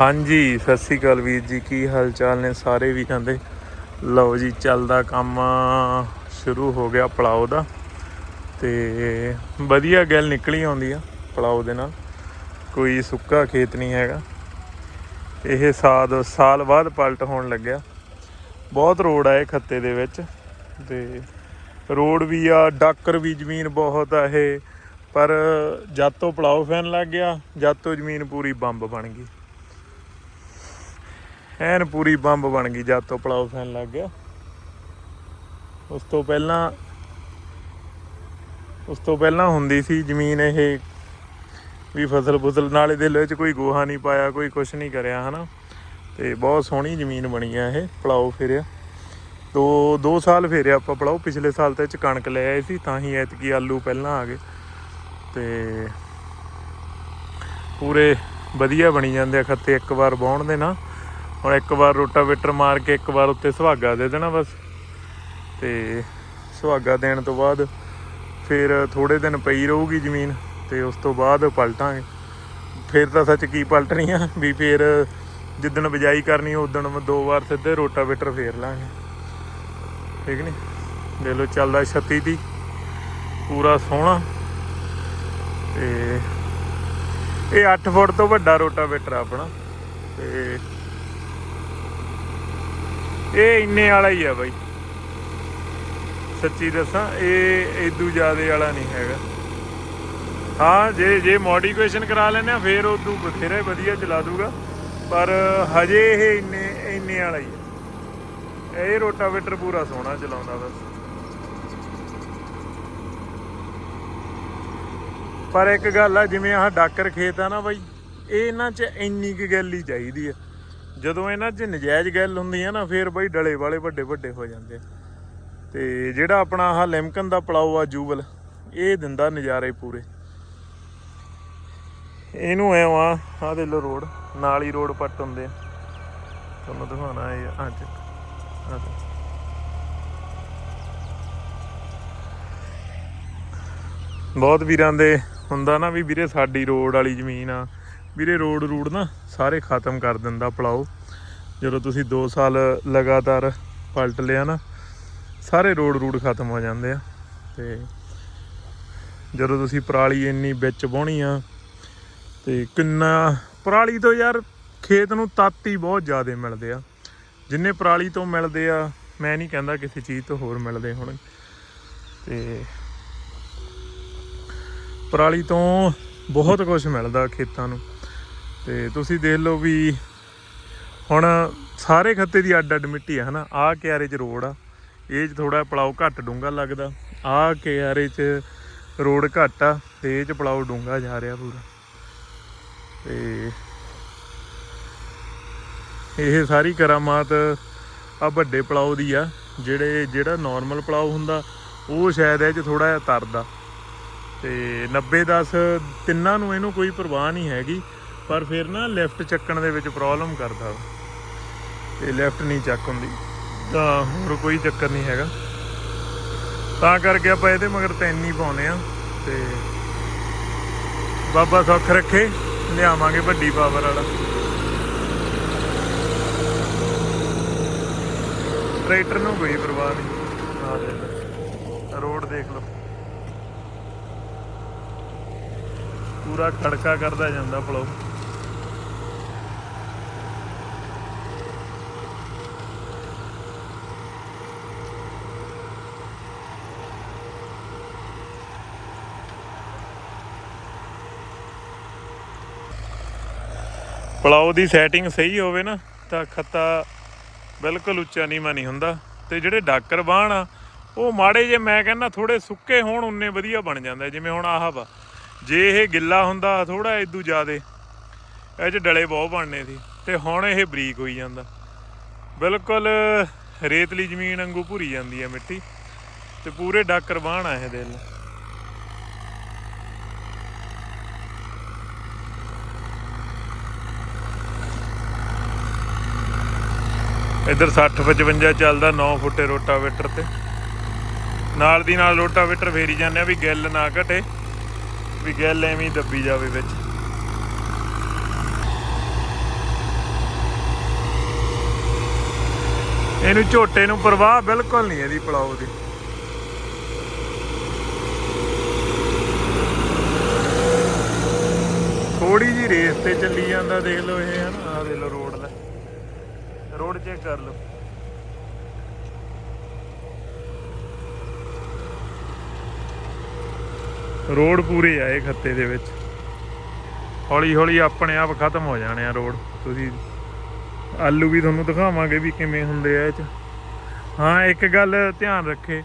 ਹਾਂਜੀ, ਸਤਿ ਸ੍ਰੀ ਅਕਾਲ ਵੀਰ ਜੀ, ਕੀ ਹਾਲ ਚਾਲ ਨੇ ਸਾਰੇ ਵੀ ਕਹਿੰਦੇ ਲਓ ਜੀ, ਚੱਲਦਾ ਕੰਮ ਸ਼ੁਰੂ ਹੋ ਗਿਆ ਪਲਾਓ ਦਾ ਤੇ ਵਧੀਆ ਗੱਲ ਨਿਕਲੀ ਆਉਂਦੀ ਆ ਪਲਾਓ ਦੇ ਨਾਲ। ਕੋਈ ਸੁੱਕਾ ਖੇਤ ਨਹੀਂ ਹੈਗਾ। ਇਹ ਸਾਦ, ਸਾਲ ਬਾਅਦ ਪਲਟ ਹੋਣ ਲੱਗਿਆ। ਬਹੁਤ ਰੋਡ ਆਏ ਖੱਤੇ ਦੇ ਵਿੱਚ ਤੇ ਰੋਡ ਵੀ ਆ, ਡਾਕਰ ਵੀ ਜ਼ਮੀਨ ਬਹੁਤ ਆ ਇਹ। ਪਰ ਜਦ ਤੋਂ ਪਲਾਓ ਫੈਨ ਲੱਗ ਗਿਆ, ਜਦ ਤੋਂ ਜ਼ਮੀਨ ਪੂਰੀ ਬੰਬ ਬਣ ਗਈ। ਐਨ ਪੂਰੀ ਬੰਬ ਬਣ ਗਈ ਜਦ ਤੋਂ ਪਲਾਓ ਫੈਨ ਲੱਗ ਗਿਆ। ਉਸ ਤੋਂ ਪਹਿਲਾਂ, ਉਸ ਤੋਂ ਪਹਿਲਾਂ ਹੁੰਦੀ ਸੀ ਜ਼ਮੀਨ ਇਹ ਵੀ ਫਸਲ ਫਸਲ ਨਾਲੇ ਦੇ ਵਿੱਚ ਕੋਈ ਗੋਹਾ ਨਹੀਂ ਪਾਇਆ, ਕੋਈ ਕੁਛ ਨਹੀਂ ਕਰਿਆ, ਹਨਾ। ਤੇ ਬਹੁਤ ਸੋਹਣੀ ਜ਼ਮੀਨ ਬਣੀ ਆ ਇਹ, ਪਲਾਓ ਫੇਰਿਆ। ਦੋ ਦੋ ਸਾਲ ਫੇਰਿਆ ਆਪਾਂ ਪਲਾਓ, ਪਿਛਲੇ ਸਾਲ ਤੇ ਚ ਕਣਕ ਲੈ ਆਏ ਸੀ, ਤਾਂ ਹੀ ਐਤਕੀ ਆਲੂ ਪਹਿਲਾਂ ਆ ਗਏ। ਤੇ ਪੂਰੇ ਵਧੀਆ ਬਣੀ ਜਾਂਦੇ ਆ ਖੱਤੇ, ਇੱਕ ਵਾਰ ਵਾਹੁਣ ਦੇ ਨਾਲ ਹੁਣ ਇੱਕ ਵਾਰ ਰੋਟਾਵੇਟਰ ਮਾਰ ਕੇ ਇੱਕ ਵਾਰ ਉੱਤੇ ਸੁਹਾਗਾ ਦੇ ਦੇਣਾ ਬਸ। ਤੇ ਸੁਹਾਗਾ ਦੇਣ ਤੋਂ ਬਾਅਦ ਫਿਰ ਥੋੜੇ ਦਿਨ ਪਈ ਰਹੂਗੀ ਜ਼ਮੀਨ ਤੇ ਉਸ ਤੋਂ ਬਾਅਦ ਪਲਟਾਂਗੇ। ਫਿਰ ਤਾਂ ਸੱਚ ਕੀ ਪਲਟਣੀ ਆ ਵੀ ਫਿਰ ਜਿੱਦਣ ਬਿਜਾਈ ਕਰਨੀ, ਉਦੋਂ ਦੋ ਵਾਰ ਸਿੱਧੇ ਰੋਟਾਵੇਟਰ ਫੇਰ ਲਾਂਗੇ। ਠੀਕ ਨਹੀਂ ਦੇ ਲੋ ਚੱਲਦਾ 36 ਦੀ ਪੂਰਾ ਸੋਹਣਾ। ਤੇ ਇਹ 8 ਫੁੱਟ ਤੋਂ ਵੱਡਾ ਰੋਟਾਵੇਟਰ ਆ ਆਪਣਾ। ਤੇ ਇਹ ਇੰਨੇ ਵਾਲਾ ਹੀ ਆ ਬਾਈ। ਸੱਚੀ ਦੱਸਾਂ, ਇਹ ਇਦੂ ਜ਼ਿਆਦੇ ਵਾਲਾ ਨਹੀਂ ਹੈਗਾ। ਹਾਂ, ਜੇ ਜੇ ਮੋਡੀਫਿਕੇਸ਼ਨ ਕਰਾ ਲੈਨੇ ਆ ਫੇਰ ਉਦੋਂ ਬਥੇਰਾ ਵਧੀਆ ਚਲਾ ਦੂਗਾ। ਪਰ ਹਜੇ ਇਹ ਇੰਨੇ ਇੰਨੇ ਵਾਲਾ ਹੀ ਆ। ਇਹ ਰੋਟਾਵੇਟਰ ਪੂਰਾ ਸੋਹਣਾ ਚਲਾਉਂਦਾ ਬਸ। ਪਰ ਇੱਕ ਗੱਲ ਆ, ਜਿਵੇਂ ਆਹ ਡਾਕਰ ਖੇਤ ਆ ਨਾ ਬਾਈ, ਇਹ ਇਹਨਾਂ 'ਚ ਇੰਨੀ ਕੁ ਗੱਲ ਹੀ ਚਾਹੀਦੀ ਆ। ਜਦੋਂ ਇਹਨਾਂ 'ਚ ਨਜਾਇਜ਼ ਗੱਲ ਹੁੰਦੀ ਆ ਨਾ, ਫੇਰ ਬਈ ਡਲੇ ਵਾਲੇ ਵੱਡੇ ਵੱਡੇ ਹੋ ਜਾਂਦੇ ਆ। ਤੇ ਜਿਹੜਾ ਆਪਣਾ ਆਹ ਲਿਮਕਨ ਦਾ ਪਲਾਓ ਆ ਜੂਬਲ, ਇਹ ਦਿੰਦਾ ਨਜ਼ਾਰੇ ਪੂਰੇ। ਇਹਨੂੰ ਐ ਆ ਆਹ ਦੇ ਲੋ ਰੋਡ, ਨਾਲ ਹੀ ਰੋਡ ਪੱਟ ਹੁੰਦੇ ਆ। ਤੁਹਾਨੂੰ ਦਿਖਾਉਣਾ ਇਹ ਅੱਜ ਆਹ ਬਹੁਤ ਵੀਰਾਂ ਦੇ ਹੁੰਦਾ ਨਾ ਵੀ ਵੀਰੇ ਸਾਡੀ ਰੋਡ ਵਾਲੀ ਜ਼ਮੀਨ ਆ ਵੀਰੇ ਰੋਡ ਰੂਡ ਨਾ ਸਾਰੇ ਖਤਮ ਕਰ ਦਿੰਦਾ ਪਲਾਓ। ਜਦੋਂ ਤੁਸੀਂ 2 ਸਾਲ ਲਗਾਤਾਰ ਪਲਟ ਲਿਆ ਨਾ, ਸਾਰੇ ਰੋਡ ਰੂਡ ਖਤਮ ਹੋ ਜਾਂਦੇ ਆ। ਤੇ ਜਦੋਂ ਤੁਸੀਂ ਪਰਾਲੀ ਇੰਨੀ ਵਿੱਚ ਵਾਹਣੀ ਆ, ਤੇ ਕਿੰਨਾ ਪਰਾਲੀ ਤੋਂ ਯਾਰ ਖੇਤ ਨੂੰ ਤੱਤ ਹੀ ਬਹੁਤ ਜ਼ਿਆਦਾ ਮਿਲਦੇ ਆ। ਜਿੰਨੇ ਪਰਾਲੀ ਤੋਂ ਮਿਲਦੇ ਆ, ਮੈਂ ਨਹੀਂ ਕਹਿੰਦਾ ਕਿਸੇ ਚੀਜ਼ ਤੋਂ ਹੋਰ ਮਿਲਦੇ ਹੁਣ। ਤੇ ਪਰਾਲੀ ਤੋਂ ਬਹੁਤ ਕੁਝ ਮਿਲਦਾ ਖੇਤਾਂ ਨੂੰ। ਤੇ ਤੁਸੀਂ ਦੇਖ ਲਓ ਵੀ ਹੁਣ ਸਾਰੇ ਖੱਤੇ ਦੀ ਅੱਡ ਅੱਡ ਮਿੱਟੀ ਆ, ਹਨਾ? ਆਹ ਕਿਆਰੇ 'ਚ ਰੋਡ ਆ। ਇਹ 'ਚ ਥੋੜਾ ਪਲਾਓ ਘੱਟ ਡੂੰਗਾ ਲੱਗਦਾ। ਆਹ ਕਿਆਰੇ 'ਚ ਰੋਡ ਘੱਟ ਆ ਤੇ ਇਹ 'ਚ ਪਲਾਓ ਡੂੰਗਾ ਜਾ ਰਿਹਾ ਪੂਰਾ। ਤੇ ਇਹ ਸਾਰੀ ਕਰਾਮਾਤ ਆ ਵੱਡੇ ਪਲਾਓ ਦੀ ਆ। ਜਿਹੜੇ, ਜਿਹੜਾ ਨਾਰਮਲ ਪਲਾਓ ਹੁੰਦਾ, ਉਹ ਸ਼ਾਇਦ ਇਹ 'ਚ ਥੋੜਾ ਜਿਹਾ ਤਰਦਾ। ਤੇ 90 10 ਤਿੰਨਾਂ ਨੂੰ ਇਹਨੂੰ ਕੋਈ ਪਰਵਾਹ ਨਹੀਂ ਹੈਗੀ। ਪਰ ਫਿਰ ਨਾ ਲੈਫਟ ਚੱਕਣ ਦੇ ਵਿੱਚ ਪ੍ਰੋਬਲਮ ਕਰਦਾ ਤੇ ਲੈਫਟ ਨਹੀਂ ਚੱਕ ਹੁੰਦੀ। ਤਾਂ ਹੋਰ ਕੋਈ ਚੱਕਰ ਨਹੀਂ ਹੈਗਾ। ਤਾਂ ਕਰਕੇ ਆਪਾਂ ਇਹਦੇ ਮਗਰ ਤਿੰਨ ਹੀ ਪਾਉਨੇ ਆ। ਤੇ ਬਾਬਾ ਸੁੱਖ ਰੱਖੇ, ਲਿਆਵਾਂਗੇ ਵੱਡੀ ਪਾਵਰ ਵਾਲਾ। ਟਰੈਕਟਰ ਨੂੰ ਕੋਈ ਪਰਵਾਹ ਨਹੀਂ। ਆ ਦੇਖ ਰੋਡ ਦੇਖ ਲਓ। ਪੂਰਾ ਖੜਕਾ ਕਰਦਾ ਜਾਂਦਾ ਪਲੋ। ਪਲਾਓ ਦੀ ਸੈਟਿੰਗ ਸਹੀ ਹੋਵੇ ਨਾ, ਤਾਂ ਖੱਤਾ ਬਿਲਕੁਲ ਉੱਚਾ ਨੀਵਾਂ ਨਹੀਂ ਹੁੰਦਾ। ਤੇ ਜਿਹੜੇ ਡਾਕਰ ਬਾਣ ਆ, ਉਹ ਮਾੜੇ ਜੇ ਮੈਂ ਕਹਿੰਦਾ ਥੋੜੇ ਸੁੱਕੇ ਹੋਣ, ਉਨੇ ਵਧੀਆ ਬਣ ਜਾਂਦਾ, ਜਿਵੇਂ ਹੁਣ ਆਹ ਵਾ। ਜੇ ਇਹ ਗਿੱਲਾ ਹੁੰਦਾ ਥੋੜਾ ਇਦੂ ਜ਼ਿਆਦੇ। ਇਹ ਚ ਡਲੇ ਬਹੁਤ ਬਣਨੇ ਸੀ, ਤੇ ਹੁਣ ਇਹ ਬਰੀਕ ਹੋਈ ਜਾਂਦਾ। ਬਿਲਕੁਲ ਰੇਤਲੀ ਜ਼ਮੀਨ ਵਾਂਗੂ ਭੁਰੀ ਜਾਂਦੀ ਹੈ ਮਿੱਟੀ, ਤੇ ਪੂਰੇ ਡਾਕਰ ਬਾਣ ਆ ਇਹ ਦਿਲ। ਇੱਧਰ 60 55 ਚੱਲਦਾ 9 ਫੁੱਟੇ ਰੋਟਾਵੇਟਰ ਤੇ। ਨਾਲ ਦੀ ਨਾਲ ਰੋਟਾਵੇਟਰ ਫੇਰੀ ਜਾਂਦੇ ਆ ਵੀ ਗਿੱਲ ਨਾ ਘਟੇ, ਵੀ ਗਿੱਲ ਐਵੇਂ ਦੱਬੀ ਜਾਵੇ ਵਿੱਚ। ਇਹਨੂੰ ਝੋਟੇ ਨੂੰ ਪ੍ਰਵਾਹ ਬਿਲਕੁਲ ਨਹੀਂ ਇਹਦੀ ਪਲਾਉ ਦੀ। ਥੋੜੀ ਜੀ ਰੇਸ ਤੇ ਚੱਲੀ ਜਾਂਦਾ, ਦੇਖ ਲਓ ਇਹ ਹਨਾ। ਕਰ ਲਓ। ਰੋਡ ਪੂਰੇ ਆ ਇਹ ਖੱਤੇ ਦੇ ਵਿੱਚ। ਹੌਲੀ ਹੌਲੀ ਆਪਣੇ ਆਪ ਖਤਮ ਹੋ ਜਾਣੇ ਆ ਰੋਡ। ਤੁਸੀਂ ਆਲੂ ਵੀ ਤੁਹਾਨੂੰ ਦਿਖਾਵਾਂਗੇ ਵੀ ਕਿਵੇਂ ਹੁੰਦੇ ਆ ਇਹ ਚ। ਹਾਂ, ਇੱਕ ਗੱਲ ਧਿਆਨ ਰੱਖੇ।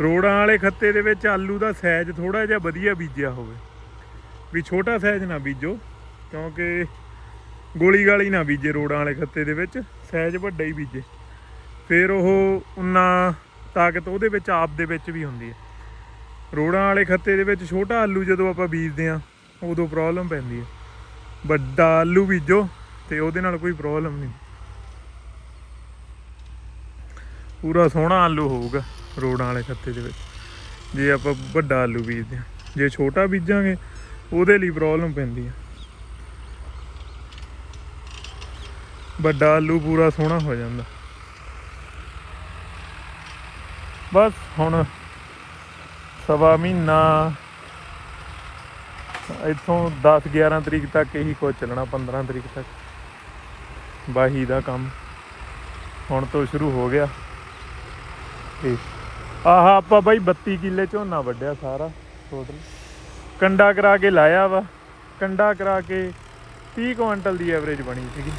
ਰੋੜਾਂ ਵਾਲੇ ਖੱਤੇ ਦੇ ਵਿੱਚ ਆਲੂ ਦਾ ਸਾਈਜ਼ ਥੋੜਾ ਜਿਹਾ ਵਧੀਆ ਬੀਜਿਆ ਹੋਵੇ। ਵੀ ਛੋਟਾ ਸਾਈਜ਼ ਨਾ ਬੀਜੋ, ਕਿਉਂਕਿ ਗੋਲੀ ਗਾਲੀ ਨਾ ਬੀਜੇ ਰੋੜਾਂ ਵਾਲੇ ਖੱਤੇ ਦੇ ਵਿੱਚ। ਸਾਈਜ਼ ਵੱਡਾ ਹੀ ਬੀਜੇ। ਫਿਰ ਉਹ ਉਨਾ ਤਾਕਤ ਉਹਦੇ ਵਿੱਚ, ਆਪ ਦੇ ਵਿੱਚ ਵੀ ਹੁੰਦੀ ਹੈ। ਰੋੜਾਂ ਵਾਲੇ ਖੱਤੇ ਦੇ ਵਿੱਚ ਛੋਟਾ ਆਲੂ ਜਦੋਂ ਆਪਾਂ ਬੀਜਦੇ ਆ ਉਦੋਂ ਪ੍ਰੋਬਲਮ ਪੈਂਦੀ ਹੈ। ਵੱਡਾ ਆਲੂ ਬੀਜੋ ਤੇ ਉਹਦੇ ਨਾਲ ਕੋਈ ਪ੍ਰੋਬਲਮ ਨਹੀਂ। ਪੂਰਾ ਸੋਹਣਾ ਆਲੂ ਹੋਊਗਾ ਰੋੜਾਂ ਵਾਲੇ ਖੱਤੇ ਦੇ ਵਿੱਚ। ਜੇ ਆਪਾਂ ਵੱਡਾ ਆਲੂ ਬੀਜਦੇ ਆ ਜੇ ਛੋਟਾ ਬੀਜਾਂਗੇ, ਉਹਦੇ ਲਈ ਪ੍ਰੋਬਲਮ ਪੈਂਦੀ ਹੈ। ਵੱਡਾ ਆਲੂ ਪੂਰਾ ਸੋਹਣਾ ਹੋ ਜਾਂਦਾ। ਬਸ ਹੁਣ ਸਵਾ ਮਹੀਨਾ, ਇੱਥੋਂ 10 11 ਤਰੀਕ ਤੱਕ ਇਹੀ ਕੁਝ ਚੱਲਣਾ 15 ਤਰੀਕ ਤੱਕ। ਬਾਹੀ ਦਾ ਕੰਮ ਹੁਣ ਤੋਂ ਸ਼ੁਰੂ ਹੋ ਗਿਆ। ਤੇ ਆਹ ਆਪਾਂ ਬਾਈ 32 ਕਿੱਲੇ ਝੋਨਾ ਵੱਢਿਆ ਸਾਰਾ ਟੋਟਲ ਕੰਡਾ ਕਰਾ ਕੇ ਲਾਇਆ ਵਾ। ਕੰਡਾ ਕਰਾ ਕੇ 30 ਕੁਇੰਟਲ ਦੀ ਐਵਰੇਜ ਬਣੀ ਸੀਗੀ।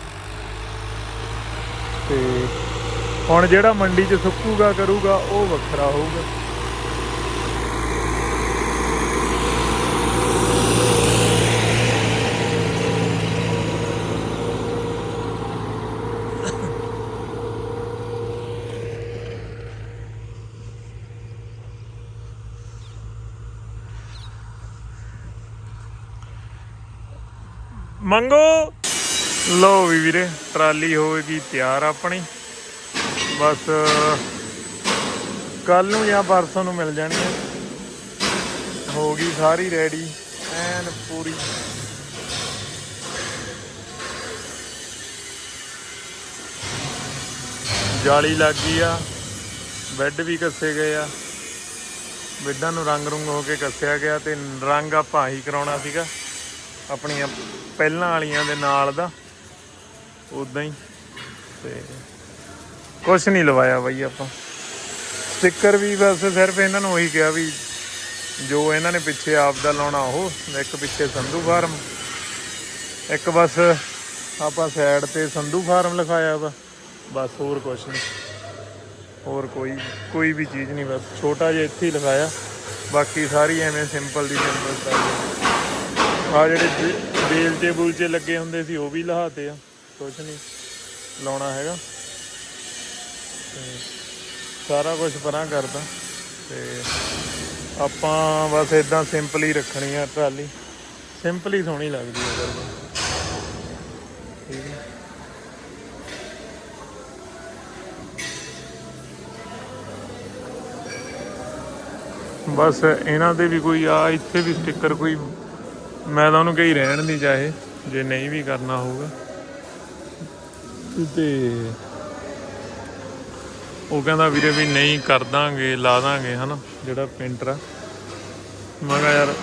ਤੇ ਹੁਣ ਜਿਹੜਾ ਮੰਡੀ 'ਚ ਸੁੱਕੂਗਾ ਕਰੂਗਾ ਉਹ ਵੱਖਰਾ ਹੋਊਗਾ। ਮੰਗੋ। ਲੋ ਵੀ ਵੀਰੇ, ਟਰਾਲੀ ਹੋਵੇਗੀ ਤਿਆਰ ਆਪਣੀ। ਬਸ ਕੱਲ ਨੂੰ ਜਾਂ ਪਰਸੋਂ ਨੂੰ ਮਿਲ ਜਾਣੀ ਹੈ। ਹੋ ਗਈ ਸਾਰੀ ਰੈਡੀ, ਐਨ ਪੂਰੀ। ਜਾਲੀ ਲੱਗ ਗਈ ਆ, ਬੈੱਡ ਵੀ ਕੱਸੇ ਗਏ ਆ। ਬੈੱਡਾਂ ਨੂੰ ਰੰਗ ਰੁੰਗ ਹੋ ਕੇ ਕੱਸਿਆ ਗਿਆ ਤੇ ਰੰਗ ਆਪਾਂ ਹੀ ਕਰਾਉਣਾ ਸੀਗਾ। ਆਪਣੀਆਂ ਪਹਿਲਾਂ ਵਾਲੀਆਂ ਦੇ ਨਾਲ ਦਾ। ਉਦਾਂ ਹੀ। ਤੇ ਕੁਝ ਨਹੀਂ ਲਵਾਇਆ ਬਾਈ ਆਪਾਂ। ਸਟicker ਵੀ ਬਸ ਸਿਰਫ ਇਹਨਾਂ ਨੂੰ ਉਹੀ ਕਿਹਾ ਵੀ ਜੋ ਇਹਨਾਂ ਨੇ ਪਿੱਛੇ ਆਪ ਦਾ ਲਾਉਣਾ ਉਹ, ਇੱਕ ਪਿੱਛੇ ਸੰਧੂ ਫਾਰਮ। ਇੱਕ ਬਸ ਆਪਾਂ ਸਾਈਡ ਤੇ ਸੰਧੂ ਫਾਰਮ ਲਿਖਾਇਆ ਵਾ, ਬਸ ਹੋਰ ਕੁਝ ਨਹੀਂ। ਹੋਰ ਕੋਈ ਕੋਈ ਵੀ ਚੀਜ਼ ਨਹੀਂ ਬਸ, ਛੋਟਾ ਜਿਹਾ ਇੱਥੇ ਹੀ ਲਿਖਾਇਆ। ਬਾਕੀ ਸਾਰੀ ਐਵੇਂ ਸਿੰਪਲ ਦੀ ਸਿੰਪਲ ਸਟਾਈਲ ਆ ਜਿਹੜੇ ਬੇ- ਬੇਲ ਤੇ ਬੁਲਚੇ ਲੱਗੇ ਹੁੰਦੇ ਸੀ, ਉਹ ਵੀ ਲਹਾਤੇ ਆ। ਕੁਝ ਨਹੀਂ ਲਾਉਣਾ ਹੈਗਾ। ਤੇ ਸਾਰਾ ਕੁਝ ਪਰਾਂ ਕਰਦਾ। ਤੇ ਆਪਾਂ ਬਸ ਇਦਾਂ ਸਿੰਪਲ ਹੀ ਰੱਖਣੀ ਆ ਟਰਾਲੀ। ਸਿੰਪਲ ਹੀ ਸੋਹਣੀ ਲੱਗਦੀ ਹੈ ਕਰਦਾ ਠੀਕ ਹੈ ਬਸ ਇਹਨਾਂ ਦੇ ਵੀ ਕੋਈ ਆ, ਇੱਥੇ ਵੀ ਸਟicker ਕੋਈ ਮੈਂ ਤਾਂ ਉਹਨੂੰ ਕਹੀ ਰਹਿਣ ਦੀ ਚਾਹੇ, ਜੇ ਨਹੀਂ ਵੀ ਕਰਨਾ ਹੋਊਗਾ। ਤੇ ਉਹ ਕਹਿੰਦਾ ਵੀਰੇ ਵੀ ਨਹੀਂ ਕਰ ਦਾਂਗੇ, ਲਾ ਦਾਂਗੇ, ਹਨਾ, ਜਿਹੜਾ ਪੇਂਟਰ ਆ। ਮੈਂ ਕਿਹਾ ਯਾਰ,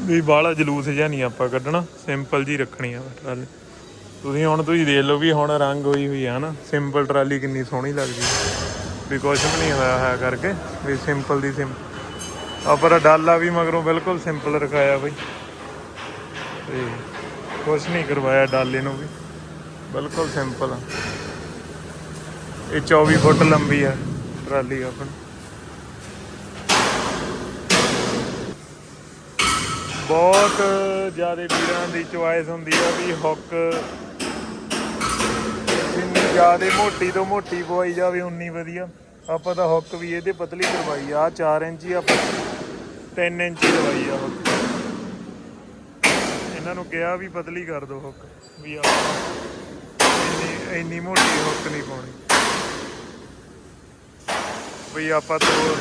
ਵੀ ਬਾਹਲਾ ਜਲੂਸ ਜਿਹਾ ਨਹੀਂ ਆਪਾਂ ਕੱਢਣਾ ਸਿੰਪਲ ਜੀ ਰੱਖਣੀ ਆ ਟਰਾਲੀ। ਤੁਸੀਂ ਹੁਣ ਤੁਸੀਂ ਦੇਖ ਲਓ ਵੀ ਹੁਣ ਰੰਗ ਹੋਈ ਹੋਈ ਆ ਨਾ ਸਿੰਪਲ ਟਰਾਲੀ ਕਿੰਨੀ ਸੋਹਣੀ ਲੱਗਦੀ ਵੀ ਕੁਛ ਵੀ ਨਹੀਂ ਹੋਇਆ ਹੋਇਆ ਕਰਕੇ, ਵੀ ਸਿੰਪਲ ਦੀ ਸਿੰਪਲ ਆ ਪਰ ਡਾਲਾ ਵੀ ਮਗਰੋਂ ਬਿਲਕੁਲ ਸਿੰਪਲ ਰਖਾਇਆ ਬਈ। ਤੇ ਕੁਛ ਨਹੀਂ ਕਰਵਾਇਆ ਡਾਲੇ ਨੂੰ ਵੀ। ਬਿਲਕੁਲ ਸਿੰਪਲ ਆ। ਇਹ 24 ਫੁੱਟ ਲੰਬੀ ਆ ਟਰਾਲੀ ਆਪਣੀ। ਬਹੁਤ ਜ਼ਿਆਦਾ ਵੀਰਾਂ ਦੀ ਚੁਆਇਸ ਹੁੰਦੀ ਆ ਵੀ ਹੁੱਕ ਜਿੰਨੀ ਜ਼ਿਆਦਾ ਮੋਟੀ ਤੋਂ ਮੋਟੀ ਪਵਾਈ ਜਾਵੇ, ਉਨੀ ਵਧੀਆ। ਆਪਾਂ ਤਾਂ ਹੁੱਕ ਵੀ ਇਹਦੇ ਪਤਲੀ ਕਰਵਾਈ ਆ। 4 ਇੰਚੀ ਆਪਾਂ 3 ਇੰਚੀ ਲਵਾਈ ਆ ਹੁੱਕ। ਇਹਨਾਂ ਨੂੰ ਕਿਹਾ ਵੀ ਪਤਲੀ ਕਰ ਦਿਓ ਹੁੱਕ, ਵੀ ਆਪਾਂ ਇੰਨੀ ਮੋਟੀ ਹੁੱਕ ਨਹੀਂ ਪਾਉਣੀ। ਵੀ ਆਪਾਂ ਤੋੜ,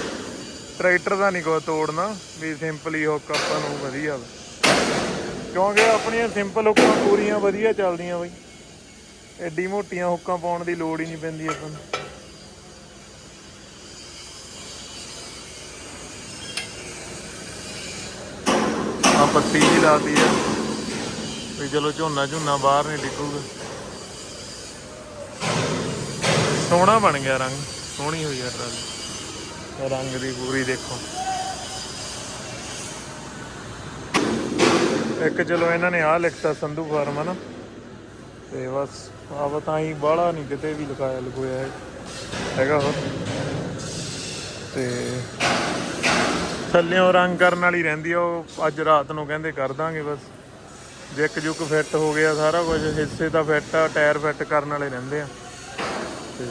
ਟਰੈਕਟਰ ਦਾ ਨਹੀਂ ਕੋ ਤੋੜਨਾ, ਵੀ ਸਿੰਪਲੀ ਹੁੱਕ ਆਪਾਂ ਨੂੰ ਵਧੀਆ ਵਾ। ਕਿਉਂਕਿ ਆਪਣੀਆਂ ਸਿੰਪਲ ਹੁੱਕਾਂ ਪੂਰੀਆਂ ਵਧੀਆ ਚੱਲਦੀਆਂ ਬਈ। ਐਡੀ ਮੋਟੀਆਂ ਹੁੱਕਾਂ ਪਾਉਣ ਦੀ ਲੋੜ ਹੀ ਨਹੀਂ ਪੈਂਦੀ ਆਪਾਂ ਨੂੰ। ਆ ਪੱਤੀ ਲਾਤੀ ਆ। ਵੀ ਚਲੋ ਝੋਨਾ ਝੋਨਾ ਬਾਹਰ ਨਹੀਂ ਡਿੱਗੂਗਾ ਸੋਹਣਾ ਬਣ ਗਿਆ ਰੰਗ, ਸੋਹਣੀ ਹੋਈ ਆ ਟਰਾਲੀ ਰੰਗ ਦੀ ਪੂਰੀ ਦੇਖੋ। ਇੱਕ ਚਲੋ ਇਹਨਾਂ ਨੇ ਆਹ ਲਿਖਤਾ ਸੰਧੂ ਫਾਰਮ, ਹਨਾ? ਤੇ ਬਸ ਆਪ ਤਾਂ ਹੀ ਬਾਹਲਾ ਨਹੀਂ ਕਿਤੇ ਵੀ ਲਿਖਾਇਆ ਲਗੋਇਆ ਹੈਗਾ ਹੋਰ ਤੇ ਥੱਲਿਓਂ ਰੰਗ ਕਰਨ ਵਾਲੀ ਰਹਿੰਦੀ ਆ, ਉਹ ਅੱਜ ਰਾਤ ਨੂੰ ਕਹਿੰਦੇ ਕਰ ਦਾਂਗੇ ਬਸ। ਜਿੱਕ ਜੁਕ ਫਿੱਟ ਹੋ ਗਿਆ ਸਾਰਾ ਕੁਝ ਹਿੱਸੇ ਤਾਂ ਫਿੱਟ ਆ, ਟਾਇਰ ਫਿੱਟ ਕਰਨ ਵਾਲੇ ਰਹਿੰਦੇ ਆ। ਤੇ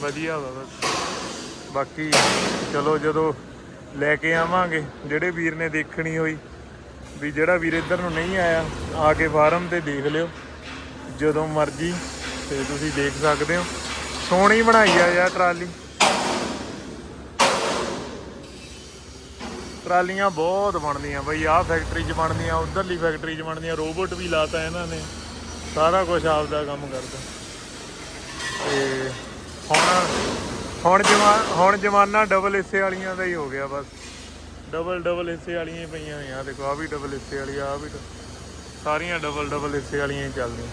ਵਧੀਆ ਵਾ ਬਸ। ਬਾਕੀ ਚਲੋ ਜਦੋਂ ਲੈ ਕੇ ਆਵਾਂਗੇ, ਜਿਹੜੇ ਵੀਰ ਨੇ ਦੇਖਣੀ ਹੋਈ, ਵੀ ਜਿਹੜਾ ਵੀਰ ਇੱਧਰ ਨੂੰ ਨਹੀਂ ਆਇਆ, ਆ ਕੇ ਫਾਰਮ ਤੇ ਦੇਖ ਲਿਓ। ਜਦੋਂ ਮਰਜ਼ੀ ਤੇ ਤੁਸੀਂ ਦੇਖ ਸਕਦੇ ਹੋ। ਸੋਹਣੀ ਬਣਾਈ ਆ ਯਾਰ ਟਰਾਲੀ। ਟਰਾਲੀਆਂ ਬਹੁਤ ਬਣਦੀਆਂ ਬਈ, ਆਹ ਫੈਕਟਰੀ 'ਚ ਬਣਦੀਆਂ, ਉਧਰਲੀ ਫੈਕਟਰੀ 'ਚ ਬਣਦੀਆਂ ਰੋਬੋਟ ਵੀ ਲਾਤਾ ਇਹਨਾਂ ਨੇ। ਸਾਰਾ ਕੁਝ ਆਪਦਾ ਕੰਮ ਕਰਦਾ। ਤੇ ਹੁਣ ਹੁਣ ਜਮਾ ਹੁਣ ਜਮਾਨਾ ਡਬਲ ਹਿੱਸੇ ਵਾਲੀਆਂ ਦਾ ਹੀ ਹੋ ਗਿਆ ਬਸ। ਡਬਲ ਡਬਲ ਹਿੱਸੇ ਵਾਲੀਆਂ ਹੀ ਪਈਆਂ ਹੋਈਆਂ ਦੇਖੋ ਆ ਵੀ ਡਬਲ ਹਿੱਸੇ ਵਾਲੀ ਆ ਵੀ ਡਬ- ਸਾਰੀਆਂ ਡਬਲ ਡਬਲ ਹਿੱਸੇ ਵਾਲੀਆਂ ਹੀ ਚੱਲਦੀਆਂ।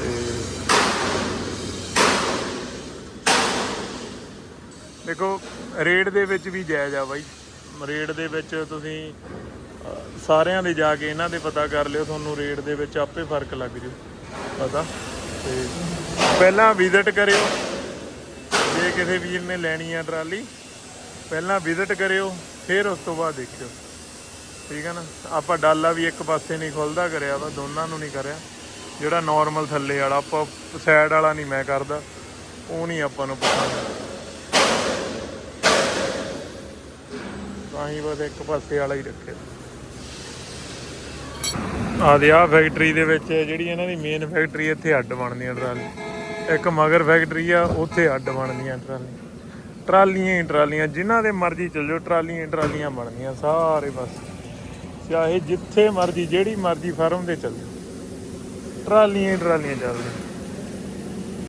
ਤੇ ਦੇਖੋ ਰੇਟ ਦੇ ਵਿੱਚ ਵੀ ਜਾਇਜ਼ ਆ ਬਾਈ। ਰੇਟ ਦੇ ਵਿੱਚ ਤੁਸੀਂ ਸਾਰਿਆਂ ਦੇ ਜਾ ਕੇ ਇਹਨਾਂ ਦੇ ਪਤਾ ਕਰ ਲਿਓ, ਤੁਹਾਨੂੰ ਰੇਟ ਦੇ ਵਿੱਚ ਆਪੇ ਫ਼ਰਕ ਲੱਗ ਜੂ, ਪਤਾ। ਤੇ ਪਹਿਲਾਂ ਵਿਜ਼ਿਟ ਕਰਿਓ, ਜੇ ਕਿਸੇ ਵੀਰ ਨੇ ਲੈਣੀ ਆ ਟਰਾਲੀ, ਪਹਿਲਾਂ ਵਿਜ਼ਿਟ ਕਰਿਓ, ਫਿਰ ਉਸ ਤੋਂ ਬਾਅਦ ਦੇਖਿਓ। ਠੀਕ ਹੈ ਨਾ? ਆਪਾਂ ਡਾਲਾ ਵੀ ਇੱਕ ਪਾਸੇ ਨਹੀਂ ਖੁੱਲਦਾ ਕਰਿਆ ਵਾ, ਦੋਨਾਂ ਨੂੰ ਨਹੀਂ ਕਰਿਆ। ਜਿਹੜਾ ਨਾਰਮਲ ਥੱਲੇ ਵਾਲਾ, ਆਪਾਂ ਸਾਈਡ ਵਾਲਾ ਨਹੀਂ ਮੈਂ ਕਰਦਾ, ਉਹ ਨਹੀਂ ਆਪਾਂ ਨੂੰ ਪਤਾ। ਤਾਂ ਹੀ ਬਸ ਇੱਕ ਪਾਸੇ ਵਾਲਾ ਹੀ ਰੱਖਿਆ। ਆ ਦੇ ਆ ਫੈਕਟਰੀ ਦੇ ਵਿੱਚ ਜਿਹੜੀ ਇਹਨਾਂ ਦੀ ਮੇਨ ਫੈਕਟਰੀ ਇੱਥੇ ਅੱਡ ਬਣਦੀਆਂ ਟਰਾਲੀ। ਇੱਕ ਮਗਰ ਫੈਕਟਰੀ ਆ, ਉੱਥੇ ਅੱਡ ਬਣਦੀਆਂ ਟਰਾਲੀ ਟਰਾਲੀਆਂ ਹੀ ਟਰਾਲੀਆਂ, ਜਿਨ੍ਹਾਂ ਦੇ ਮਰਜ਼ੀ ਚੱਲ ਜਾਓ, ਟਰਾਲੀਆਂ ਹੀ ਟਰਾਲੀਆਂ ਬਣਦੀਆਂ ਸਾਰੇ ਬਸ। ਚਾਹੇ ਜਿੱਥੇ ਮਰਜ਼ੀ, ਜਿਹੜੀ ਮਰਜ਼ੀ ਫਾਰਮ ਤੇ ਚੱਲ ਜਾਓ। ਟਰਾਲੀਆਂ ਹੀ ਟਰਾਲੀਆਂ ਚੱਲਦੀਆਂ।